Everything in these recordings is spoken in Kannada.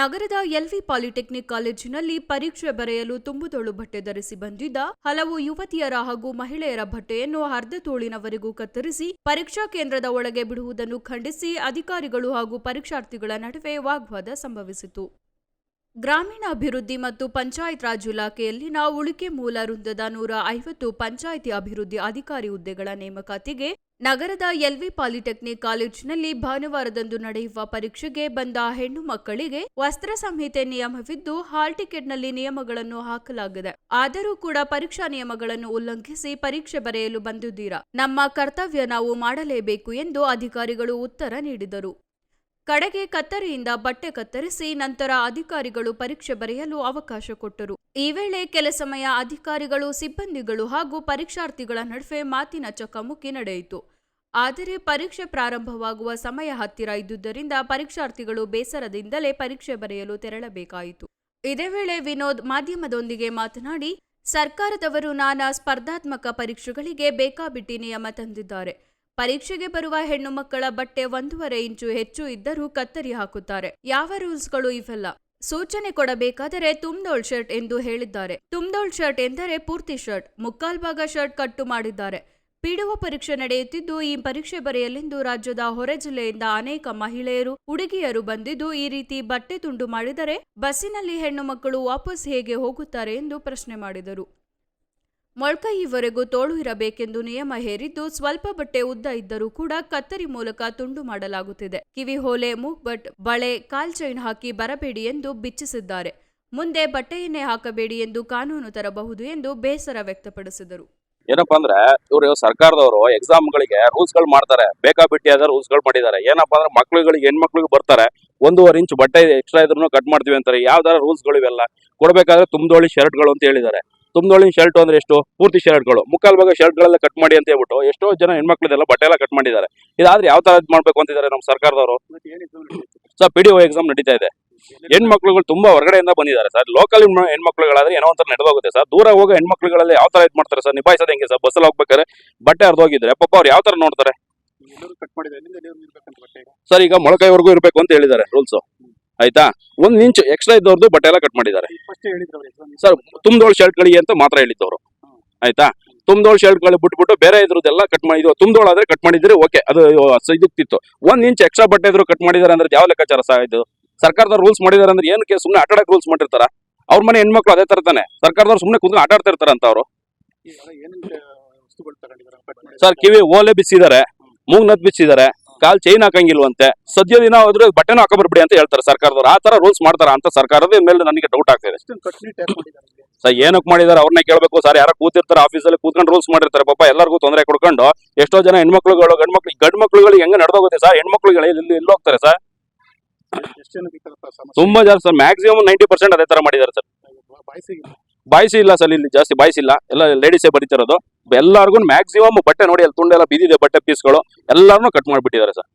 ನಗರದ ಎಲ್ವಿ ಪಾಲಿಟೆಕ್ನಿಕ್ ಕಾಲೇಜಿನಲ್ಲಿ ಪರೀಕ್ಷೆ ಬರೆಯಲು ತುಂಬುತೋಳು ಬಟ್ಟೆ ಧರಿಸಿ ಬಂದಿದ್ದ ಹಲವು ಯುವತಿಯರ ಹಾಗೂ ಮಹಿಳೆಯರ ಬಟ್ಟೆಯನ್ನು ಅರ್ಧ ತೋಳಿನವರೆಗೂ ಕತ್ತರಿಸಿ ಪರೀಕ್ಷಾ ಕೇಂದ್ರದ ಒಳಗೆ ಬಿಡುವುದನ್ನು ಖಂಡಿಸಿ ಅಧಿಕಾರಿಗಳು ಹಾಗೂ ಪರೀಕ್ಷಾರ್ಥಿಗಳ ನಡುವೆ ವಾಗ್ವಾದ ಸಂಭವಿಸಿತು. ಗ್ರಾಮೀಣಾಭಿವೃದ್ಧಿ ಮತ್ತು ಪಂಚಾಯತ್ ರಾಜ್ ಇಲಾಖೆಯಲ್ಲಿನ ಉಳಿಕೆ ಮೂಲ ವೃಂದದ ನೂರ ಐವತ್ತು ಪಂಚಾಯಿತಿ ಅಭಿವೃದ್ಧಿ ಅಧಿಕಾರಿ ಹುದ್ದೆಗಳ ನೇಮಕಾತಿಗೆ ನಗರದ ಎಲ್ವಿ ಪಾಲಿಟೆಕ್ನಿಕ್ ಕಾಲೇಜಿನಲ್ಲಿ ಭಾನುವಾರದಂದು ನಡೆಯುವ ಪರೀಕ್ಷೆಗೆ ಬಂದ ಹೆಣ್ಣು ಮಕ್ಕಳಿಗೆ ವಸ್ತ್ರ ಸಂಹಿತೆ ನಿಯಮವಿದ್ದು, ಹಾಲ್ ಟಿಕೆಟ್ನಲ್ಲಿ ನಿಯಮಗಳನ್ನು ಹಾಕಲಾಗಿದೆ. ಆದರೂ ಕೂಡ ಪರೀಕ್ಷಾ ನಿಯಮಗಳನ್ನು ಉಲ್ಲಂಘಿಸಿ ಪರೀಕ್ಷೆ ಬರೆಯಲು ಬಂದಿದ್ದೀರಾ? ನಮ್ಮ ಕರ್ತವ್ಯ ನಾವು ಮಾಡಲೇಬೇಕು ಎಂದು ಅಧಿಕಾರಿಗಳು ಉತ್ತರ ನೀಡಿದರು. ಕಡೆಗೆ ಕತ್ತರಿಯಿಂದ ಬಟ್ಟೆ ಕತ್ತರಿಸಿ ನಂತರ ಅಧಿಕಾರಿಗಳು ಪರೀಕ್ಷೆ ಬರೆಯಲು ಅವಕಾಶ ಕೊಟ್ಟರು. ಈ ವೇಳೆ ಕೆಲ ಸಮಯ ಅಧಿಕಾರಿಗಳು, ಸಿಬ್ಬಂದಿಗಳು ಹಾಗೂ ಪರೀಕ್ಷಾರ್ಥಿಗಳ ನಡುವೆ ಮಾತಿನ ಚಕಮಕಿ ನಡೆಯಿತು. ಆದರೆ ಪರೀಕ್ಷೆ ಪ್ರಾರಂಭವಾಗುವ ಸಮಯ ಹತ್ತಿರ ಇದ್ದುದರಿಂದ ಪರೀಕ್ಷಾರ್ಥಿಗಳು ಬೇಸರದಿಂದಲೇ ಪರೀಕ್ಷೆ ಬರೆಯಲು ತೆರಳಬೇಕಾಯಿತು. ಇದೇ ವೇಳೆ ವಿನೋದ್ ಮಾಧ್ಯಮದೊಂದಿಗೆ ಮಾತನಾಡಿ, ಸರ್ಕಾರದವರು ನಾನಾ ಸ್ಪರ್ಧಾತ್ಮಕ ಪರೀಕ್ಷೆಗಳಿಗೆ ಬೇಕಾಬಿಟ್ಟಿ ನಿಯಮ ತಂದಿದ್ದಾರೆ. ಪರೀಕ್ಷೆಗೆ ಬರುವ ಹೆಣ್ಣು ಮಕ್ಕಳ ಬಟ್ಟೆ ಒಂದೂವರೆ ಇಂಚು ಹೆಚ್ಚು ಇದ್ದರೂ ಕತ್ತರಿ ಹಾಕುತ್ತಾರೆ. ಯಾವ ರೂಲ್ಸ್ಗಳು ಇವೆಲ್ಲ? ಸೂಚನೆ ಕೊಡಬೇಕಾದರೆ ತುಂಬ್ದೋಳ್ ಶರ್ಟ್ ಎಂದು ಹೇಳಿದ್ದಾರೆ. ತುಂಬ್ದೋಳ್ ಶರ್ಟ್ ಎಂದರೆ ಪೂರ್ತಿ ಶರ್ಟ್, ಮುಕ್ಕಾಲ್ ಭಾಗ ಶರ್ಟ್ ಕಟ್ಟು ಮಾಡಿದ್ದಾರೆ. ಪಿಡುವ ಪರೀಕ್ಷೆ ನಡೆಯುತ್ತಿದ್ದು, ಈ ಪರೀಕ್ಷೆ ಬರೆಯಲೆಂದು ರಾಜ್ಯದ ಹೊರ ಜಿಲ್ಲೆಯಿಂದ ಅನೇಕ ಮಹಿಳೆಯರು, ಹುಡುಗಿಯರು ಬಂದಿದ್ದು, ಈ ರೀತಿ ಬಟ್ಟೆ ತುಂಡು ಮಾಡಿದರೆ ಬಸ್ಸಿನಲ್ಲಿ ಹೆಣ್ಣು ಮಕ್ಕಳು ವಾಪಸ್ ಹೇಗೆ ಹೋಗುತ್ತಾರೆ ಎಂದು ಪ್ರಶ್ನೆ ಮಾಡಿದರು. ಮೊಳ್ಕೈಯವರೆಗೂ ತೋಳು ಇರಬೇಕೆಂದು ನಿಯಮ ಹೇರಿದ್ದು ಸ್ವಲ್ಪ ಬಟ್ಟೆ ಉದ್ದ ಇದ್ದರೂ ಕೂಡ ಕತ್ತರಿ ಮೂಲಕ ತುಂಡು ಮಾಡಲಾಗುತ್ತಿದೆ. ಕಿವಿ ಹೋಲೆ, ಮೂಗ್ಬಟ್, ಬಳೆ, ಕಾಲ್ ಚೈನ್ ಹಾಕಿ ಬರಬೇಡಿ ಎಂದು ಬಿಚ್ಚಿಸಿದ್ದಾರೆ. ಮುಂದೆ ಬಟ್ಟೆಯನ್ನೇ ಹಾಕಬೇಡಿ ಎಂದು ಕಾನೂನು ತರಬಹುದು ಎಂದು ಬೇಸರ ವ್ಯಕ್ತಪಡಿಸಿದರು. ಏನಪ್ಪಾ ಅಂದ್ರೆ ಇವರು ಸರ್ಕಾರದವರು ಎಕ್ಸಾಮ್ ಗಳಿಗೆ ರೂಲ್ಸ್ಗಳು ಮಾಡ್ತಾರೆ. ಬೇಕಾಬಿಟ್ಟಿಯಾದ ರೂಲ್ಸ್ಗಳು ಮಾಡಿದ್ದಾರೆ. ಏನಪ್ಪಾ ಅಂದ್ರೆ ಮಕ್ಳುಗಳಿಗೆ, ಹೆಣ್ಮಕ್ಳಿಗೆ ಬರ್ತಾರೆ. ಒಂದೂವರೆ ಇಂಚ್ ಬಟ್ಟೆ ಎಕ್ಸ್ಟ್ರಾ ಇದ್ರೂ ಕಟ್ ಮಾಡ್ತೀವಿ ಅಂತಾರೆ. ಯಾವ್ದಾರ ರೂಲ್ಸ್ಗಳು ಇವೆಲ್ಲ ಕೊಡ್ಬೇಕಾದ್ರೆ ತುಂಬದೋಳಿ ಶರ್ಟ್ಗಳು ಅಂತ ಹೇಳಿದ್ದಾರೆ. ತುಂಬದೋಳಿ ಶರ್ಟ್ ಅಂದ್ರೆ ಎಷ್ಟು? ಪೂರ್ತಿ ಶರ್ಟ್ಗಳು ಮುಕ್ಕಾಲ್ ಭಾಗ ಶರ್ಟ್ ಗಳೆಲ್ಲ ಕಟ್ ಮಾಡಿ ಅಂತ ಹೇಳ್ಬಿಟ್ಟು ಎಷ್ಟೋ ಜನ ಹೆಣ್ಮಕ್ಳದೆಲ್ಲ ಬಟ್ಟೆ ಎಲ್ಲ ಕಟ್ ಮಾಡಿದ್ದಾರೆ. ಇದಾದ್ರೆ ಯಾವ ತರ ಇದು ಮಾಡ್ಬೇಕು ಅಂತಿದ್ದಾರೆ ನಮ್ಮ ಸರ್ಕಾರದವರು? ಸರ್ ಪಿ ಡಿ ಎಕ್ಸಾಮ್ ನಡೀತಾ ಇದೆ. ಹೆಣ್ಮಕ್ಳುಗಳು ತುಂಬಾ ಹೊರಗಡೆಯಿಂದ ಬಂದಿದ್ದಾರೆ ಸರ್. ಲೋಕಲ್ ಹೆಣ್ಮಕ್ಳುಗಳಾದ್ರೆ ಏನೋ ಒಂಥರ ನಡೆದೋಗುತ್ತೆ ಸರ್. ದೂರ ಹೋಗೋ ಹೆಣ್ಮಕ್ಳುಗಳಲ್ಲಿ ಯಾವ ತರ ಇದ್ ಮಾಡ್ತಾರೆ ಸರ್? ನಿಭಾಯಿಸೋದು ಹೆಂಗೆ ಸರ್? ಬಸ್ಸಲ್ಲಿ ಹೋಗ್ಬೇಕಾದ್ರೆ ಬಟ್ಟೆ ಹರಿದೋಗಿದ್ರೆ ಪಾಪ ಅವ್ರು ಯಾವ ತರ ನೋಡ್ತಾರೆ? ಸರ್ ಈಗ ಮೊಳಕೈವರೆಗೂ ಇರಬೇಕು ಅಂತ ಹೇಳಿದ್ದಾರೆ. ರೂಲ್ಸ್ ಆಯ್ತಾ? ಒಂದ್ ಇಂಚ್ ಎಕ್ಸ್ಟ್ರಾ ಇದ್ದವ್ರದ್ದು ಬಟ್ಟೆ ಎಲ್ಲ ಕಟ್ ಮಾಡಿದ್ದಾರೆ. ಸರ್ ಹೇಳಿದ್ರು ಶರ್ಟ್ ಗಳಿಗೆ ಸರ್ ತುಂಬ್ದೋಳ್ ಶರ್ಟ್ಗಳಿಗೆ ಅಂತ ಮಾತ್ರ ಹೇಳಿದ್ದವರು. ಆಯ್ತಾ? ತುಂಬ್ದೋಳ್ ಶರ್ಟ್ಗಳು ಬಿಟ್ಬಿಟ್ಟು ಬೇರೆ ಇದ್ರದ್ದೆಲ್ಲ ಕಟ್ ಮಾಡಿದ್ರು ತುಂಬ್ದೋಳ್ ಆದ್ರೆ ಕಟ್ ಮಾಡಿದ್ರೆ ಓಕೆ ಅದು ಇದಕ್ತಿತ್ತು ಒಂದ್ ಇಂಚ್ ಎಕ್ಸ್ಟ್ರಾ ಬಟ್ಟೆ ಇದ್ರು ಕಟ್ ಮಾಡಿದಾರೆ ಅಂದ್ರೆ ಯಾವ ಲೆಕ್ಕಾಚಾರ ಸಹ ಇದು? ಸರ್ಕಾರದ ರೂಲ್ಸ್ ಮಾಡಿದಾರೆ ಅಂದ್ರೆ ಏನಕ್ಕೆ ಸುಮ್ಮನೆ ಆಟಾಡಕ್ ರೂಲ್ಸ್ ಮಾಡಿರ್ತಾರ? ಅವ್ರ ಮನೆ ಹೆಣ್ಮಕ್ಳು ಅದೇ ತರ ತಾನೆ. ಸರ್ಕಾರದವ್ರು ಸುಮ್ಮನೆ ಕುಂದ್ರೆ ಆಟ ಆಡ್ತಾ ಇರ್ತಾರ ಅಂತ ಅವರು ಸರ್ ಕಿವಿ ಓಲೆ ಬಿಚ್ಚಿದ್ದಾರೆ ಮೂಗ್ ನತ್ ಬಿಚ್ಚಿದ್ದಾರೆ ಕಾಲ್ ಚೈನ್ ಹಾಕಂಗಿಲ್ವಂತೆ. ಸದ್ಯ ದಿನ ಹೋದ್ರೆ ಬಟ್ಟೆನೂ ಹಾಕೊಂಡ್ಬರ್ಬಿಡಿ ಅಂತ ಹೇಳ್ತಾರೆ ಸರ್ಕಾರದವ್ರು. ಆ ತರ ರೂಲ್ಸ್ ಮಾಡ್ತಾರ ಅಂತ ಸರ್ಕಾರದ ಮೇಲೆ ನನಗೆ ಡೌಟ್ ಆಗ್ತಿದೆ? ಸರ್ ಏನಕ್ಕೆ ಮಾಡಿದಾರೆ ಅವ್ರನ್ನ ಕೇಳಬೇಕು ಸರ್. ಯಾರೋ ಕೂತಿರ್ತಾರೆ ಆಫೀಸಲ್ಲಿ ಕೂತ್ಕೊಂಡು ರೂಲ್ಸ್ ಮಾಡಿರ್ತಾರೆ. ಪಾಪ ಎಲ್ಲರಿಗೂ ತೊಂದರೆ ಕೊಡ್ಕೊಂಡು ಎಷ್ಟೋ ಜನ ಹೆಣ್ಮಕ್ಳುಗಳು ಗಂಡ್ಮಕ್ಳು ಮಕ್ಳು ಗಂಡ್ ಮಕ್ಳುಗಳಿಗೆ ಹೆಂಗೆ ನಡೆದೋಗುತ್ತೆ ಸರ್? ಹೆಣ್ಮಕ್ಳುಗಳು ಇಲ್ಲಿ ಇಲ್ಲಿ ಹೋಗ್ತಾರೆ ಸರ್? ತುಂಬಾ ಜಾಸ್ತಿ ಸರ್. ಮ್ಯಾಕ್ಸಿಮಮ್ ನೈಂಟಿ ಪರ್ಸೆಂಟ್ ಅದೇ ತರ ಮಾಡಿದ್ದಾರೆ ಸರ್. ಬಾಯ್ಸಿ ಇಲ್ಲ ಸರ್ ಇಲ್ಲಿ ಜಾಸ್ತಿ ಬಾಯ್ಸ್ ಇಲ್ಲ. ಎಲ್ಲ ಲೇಡೀಸೇ ಬರೀತಿರೋದು. ಎಲ್ಲರಿಗೂ ಮ್ಯಾಕ್ಸಿಮಮ್ ಬಟ್ಟೆ ನೋಡಿ ಅಲ್ಲಿ ತುಂಡೆಲ್ಲ ಬಿದ್ದಿದೆ ಬಟ್ಟೆ ಪೀಸ್ಗಳು ಎಲ್ಲರೂ ಕಟ್ ಮಾಡಿಬಿಟ್ಟಿದ್ದಾರೆ ಸರ್.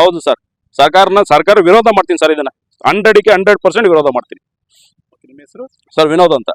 ಹೌದು ಸರ್. ಸರ್ಕಾರನ ಸರ್ಕಾರ ವಿರೋಧ ಮಾಡ್ತೀನಿ ಸರ್ ಇದನ್ನ. ಹಂಡ್ರೆಡ್ಗೆ ಹಂಡ್ರೆಡ್ ಪರ್ಸೆಂಟ್ ವಿರೋಧ ಮಾಡ್ತೀನಿ. ಸರ್ ವಿನೋದ್ ಅಂತ.